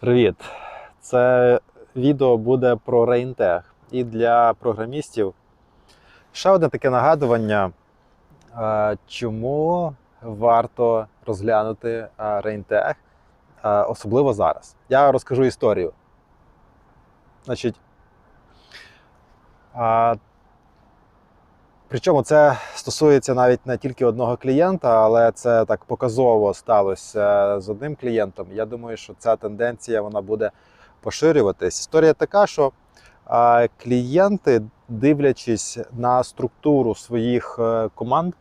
Привіт! Це відео буде про Рейнтех. І для програмістів ще одне таке нагадування, чому варто розглянути Рейнтех, особливо зараз. Я розкажу історію. Значить, Причому це стосується навіть не тільки одного клієнта, але це так показово сталося з одним клієнтом. Я думаю, що ця тенденція вона буде поширюватись. Історія така, що клієнти, дивлячись на структуру своїх е, команд,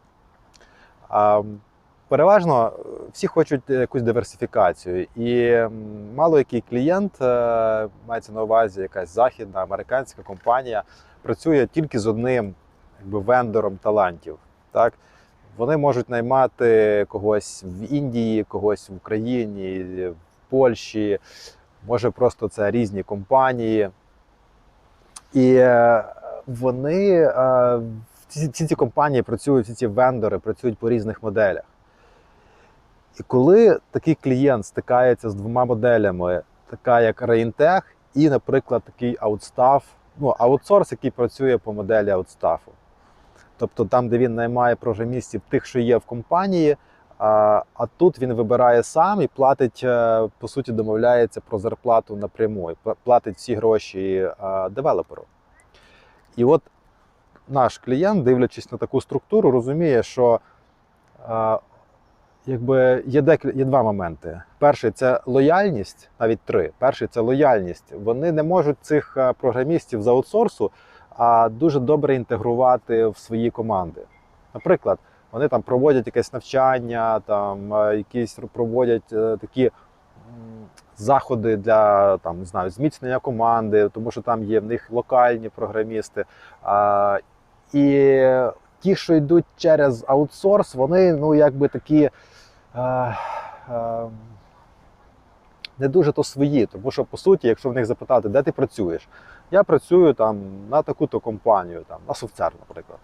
переважно всі хочуть якусь диверсифікацію. І мало який клієнт, е, мається на увазі якась західна американська компанія, працює тільки з одним якби вендором талантів. Так? Вони можуть наймати когось в Індії, когось в Україні, в Польщі, може просто це різні компанії. І е, вони е, всі ці, ці компанії працюють, всі ці вендори працюють по різних моделях. І коли такий клієнт стикається з двома моделями, така як Reinтech і, наприклад, такий аутстаф, ну, аутсорс, який працює по моделі аутстафу. Тобто там, де він наймає програмістів, тих, що є в компанії, а тут він вибирає сам і платить, е, по суті, домовляється про зарплату напряму, і платить всі гроші девелоперу. І от наш клієнт, дивлячись на таку структуру, розуміє, що якби є, декіль, є два моменти. Перший це лояльність, навіть три. Перший це лояльність. Вони не можуть цих програмістів з аутсорсу а дуже добре інтегрувати в свої команди. Наприклад, вони там проводять якесь навчання, там якісь проводять е, такі заходи для там не знаю зміцнення команди, тому що там є в них локальні програмісти. А, І ті, що йдуть через аутсорс, вони ну якби такі. А, а, не дуже то свої, тому що по суті, якщо в них запитати, де ти працюєш, я працюю там на таку-то компанію, там на софтвер, наприклад.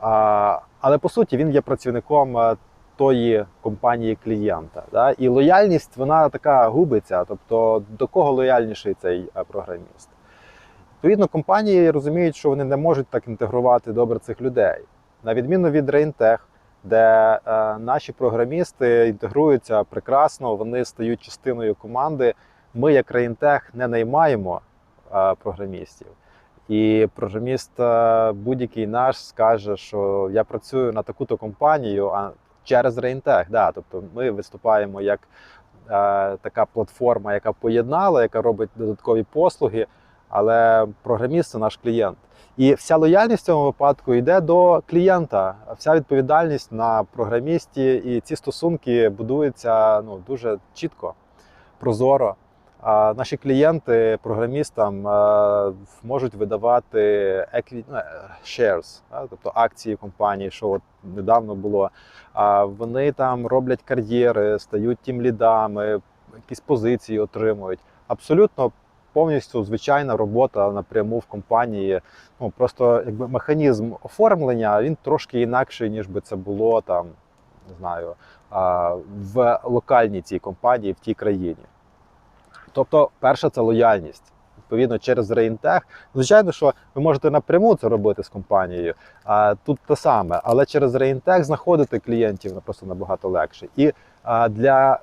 А, Але по суті він є працівником е, тої компанії клієнта. Да? І лояльність вона така губиться. Тобто до кого лояльніший цей е, програміст. Відповідно, компанії розуміють, що вони не можуть так інтегрувати добре цих людей. На відміну від Reinтech, де е, наші програмісти інтегруються прекрасно, вони стають частиною команди. Ми, як Reintech, не наймаємо е, програмістів. І програміст е, будь-який наш скаже, що я працюю на таку-то компанію, а через Reintech. Да, Тобто ми виступаємо як е, така платформа, яка поєднала, яка робить додаткові послуги, але програміст це наш клієнт. І вся лояльність в цьому випадку йде до клієнта, вся відповідальність на програмісті, і ці стосунки будуються ну, дуже чітко, прозоро. А наші клієнти програмістам можуть видавати ну, shares, тобто акції компанії, що от недавно було. А вони там роблять кар'єри, стають тім лідами, якісь позиції отримують. Абсолютно повністю звичайна робота напряму в компанії. Ну просто якби механізм оформлення він трошки інакший, ніж би це було там, не знаю, в локальній цій компанії в тій країні. Тобто, перша це лояльність. Відповідно, через Reintech. Звичайно, що ви можете напряму це робити з компанією, а тут те саме, але через Reintech знаходити клієнтів просто набагато легше. І а, для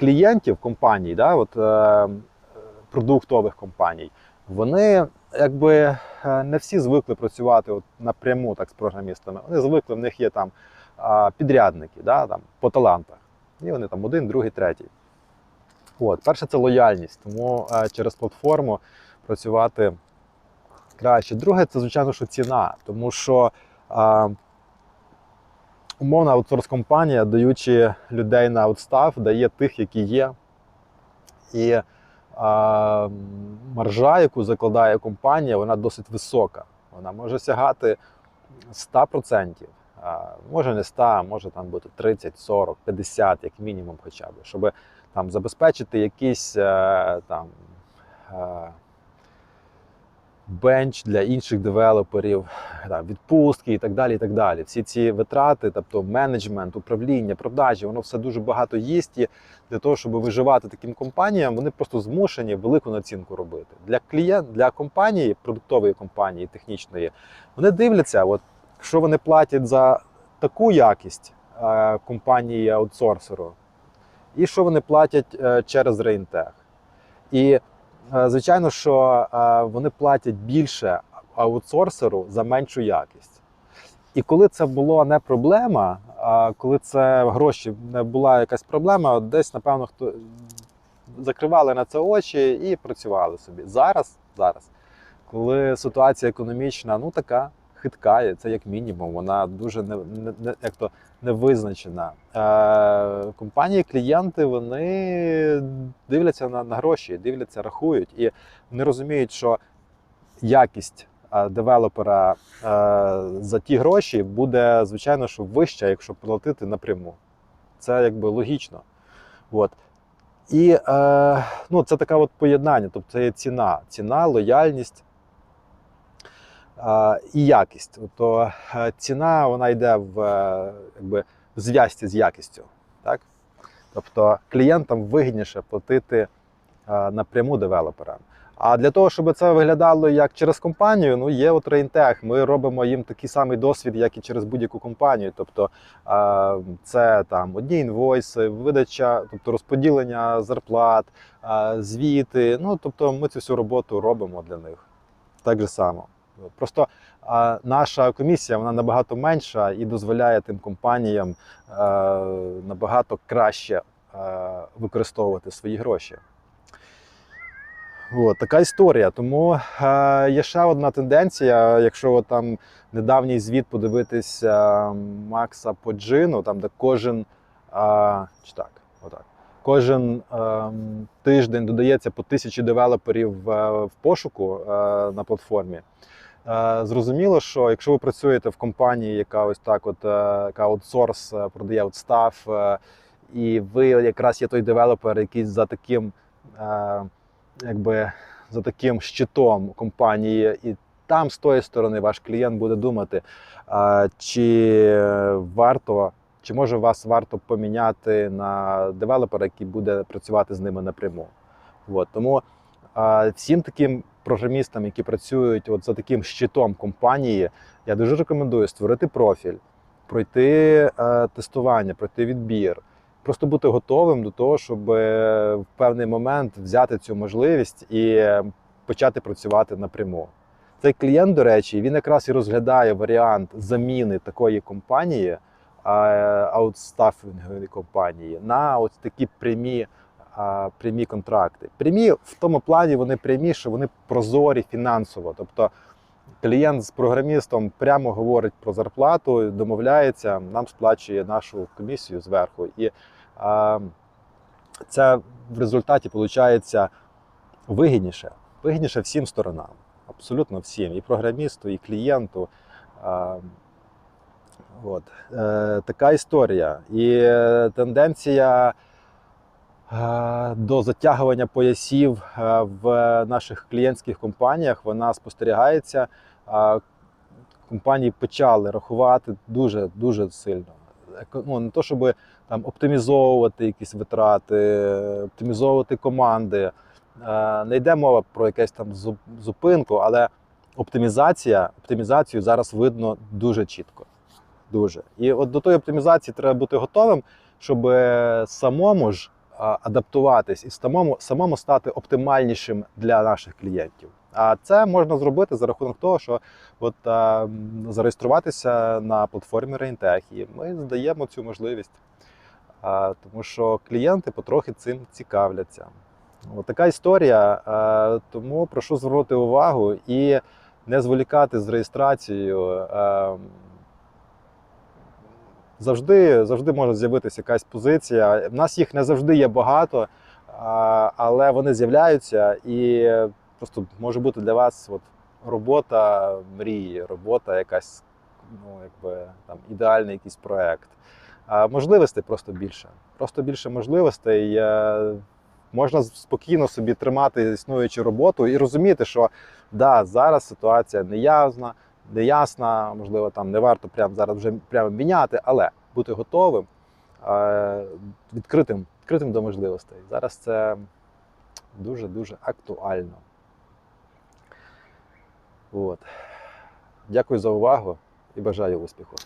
клієнтів компаній, да, от, е, продуктових компаній, вони якби е, не всі звикли працювати от напряму так з програмістами. Вони звикли, в них є там підрядники да, там, по талантах. І вони там один, другий, третій. От, Перше це лояльність, тому е, через платформу працювати краще. Друге, це, звичайно, що ціна, тому що а, умовна аутсорс-компанія, даючи людей на аутстав, дає тих, які є. І а, маржа, яку закладає компанія, вона досить висока. Вона може сягати 100%. А, може не 100, може там бути 30, 40, 50, як мінімум, хоча б, щоб там забезпечити якісь е, там. Е, бенч для інших девелоперів, там, відпустки і так далі. і так далі. Всі ці витрати, тобто менеджмент, управління, продажі, воно все дуже багато їсть. І для того, щоб виживати таким компаніям, вони просто змушені велику націнку робити. Для клієнт, для компанії, продуктової компанії, технічної, вони дивляться, от, що вони платять за таку якість е, компанії аутсорсеру, і що вони платять е, через Реінтех. І звичайно, що е, вони платять більше аутсорсеру за меншу якість. І коли це була не проблема, а коли це гроші не була якась проблема, десь, напевно, хто закривали на це очі і працювали собі. Зараз, зараз, коли ситуація економічна, ну така хитка, це як мінімум, вона дуже не, не, як то невизначена. Е, компанії, клієнти вони дивляться на, на гроші, дивляться, рахують, і вони розуміють, що якість е, девелопера е, за ті гроші буде, звичайно, що вища, якщо платити напряму. Це якби логічно. От. І е, ну, це таке от поєднання, тобто це є ціна, ціна, лояльність і якість. Тобто е, ціна вона йде в, е, якби, в зв'язці з якістю. Так? Тобто клієнтам вигідніше платити е, напряму девелоперам. А для того, щоб це виглядало як через компанію, ну є от Рейнтех. Ми робимо їм такий самий досвід, як і через будь-яку компанію. Тобто це там одні інвойси, видача, тобто розподілення зарплат, звіти. Ну тобто ми цю всю роботу робимо для них. Так же само. Просто е, наша комісія вона набагато менша і дозволяє тим компаніям е, набагато краще е, використовувати свої гроші. От, така історія. Тому е, є ще одна тенденція. Якщо от там недавній звіт подивитись е, Макса Поджину, там де кожен е, чи так, отак, кожен е, тиждень додається по тисячі девелоперів в пошуку е, на платформі. Е, Зрозуміло, що якщо ви працюєте в компанії, яка ось так, от е, яка аутсорс е, продає аутстаф, е, і ви якраз є той девелопер, який за таким. якби за таким щитом компанії, і там з тої сторони ваш клієнт буде думати, чи варто, чи може вас варто поміняти на девелопера, який буде працювати з ними напряму. От, тому всім таким програмістам, які працюють от за таким щитом компанії, я дуже рекомендую створити профіль, пройти е, тестування, пройти відбір просто бути готовим до того, щоб е, в певний момент взяти цю можливість і почати працювати напряму. Цей клієнт, до речі, він якраз і розглядає варіант заміни такої компанії, е, аутстафінгової компанії, на ось такі прямі. Прямі контракти. Прямі в тому плані вони прямі, що вони прозорі фінансово. Тобто клієнт з програмістом прямо говорить про зарплату, домовляється, нам сплачує нашу комісію зверху. І а, це в результаті виходить вигідніше. Вигідніше всім сторонам. Абсолютно всім. І програмісту, і клієнту. А, от. Е, така історія. І е, тенденція до затягування поясів е, в наших клієнтських компаніях вона спостерігається. Компанії почали рахувати дуже дуже сильно. Ну, не то, щоб там оптимізовувати якісь витрати, оптимізовувати команди. Е, Не йде мова про якесь там зуп- зупинку, але оптимізація, оптимізацію зараз видно дуже чітко. Дуже. І от до тої оптимізації треба бути готовим, щоб е, самому ж адаптуватись і самому, самому стати оптимальнішим для наших клієнтів. А це можна зробити за рахунок того, що от, а, зареєструватися на платформі Reintech, і ми здаємо цю можливість. А, тому що клієнти потрохи цим цікавляться. От така історія. А, тому прошу звернути увагу і не зволікати з реєстрацією. А, завжди, завжди може з'явитися якась позиція. В нас їх не завжди є багато, але вони з'являються і просто може бути для вас от, робота мрії, робота якась, ну, якби там ідеальний якийсь проект. Можливостей просто більше. Просто більше можливостей. Е, можна спокійно собі тримати існуючу роботу і розуміти, що да, зараз ситуація неясна, неясна, можливо, там не варто прямо зараз вже прямо міняти, але бути готовим, е, відкритим, відкритим до можливостей. Зараз це дуже-дуже актуально. От. Дякую за увагу і бажаю успіху.